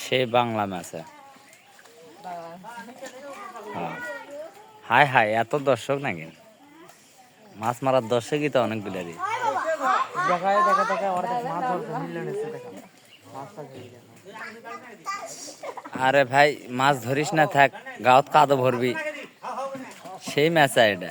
সে বাংলা ম্যাচে। হায়। হায় এত দর্শক নাকি? মাছ মারার দর্শকই তো দেখায় দেখা দেখা মাছ ধরে গেল। আরে ভাই মাছ ধরিস না থাক গাঁত কাদো ভরবি। সেই ম্যাচ এটা।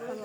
গান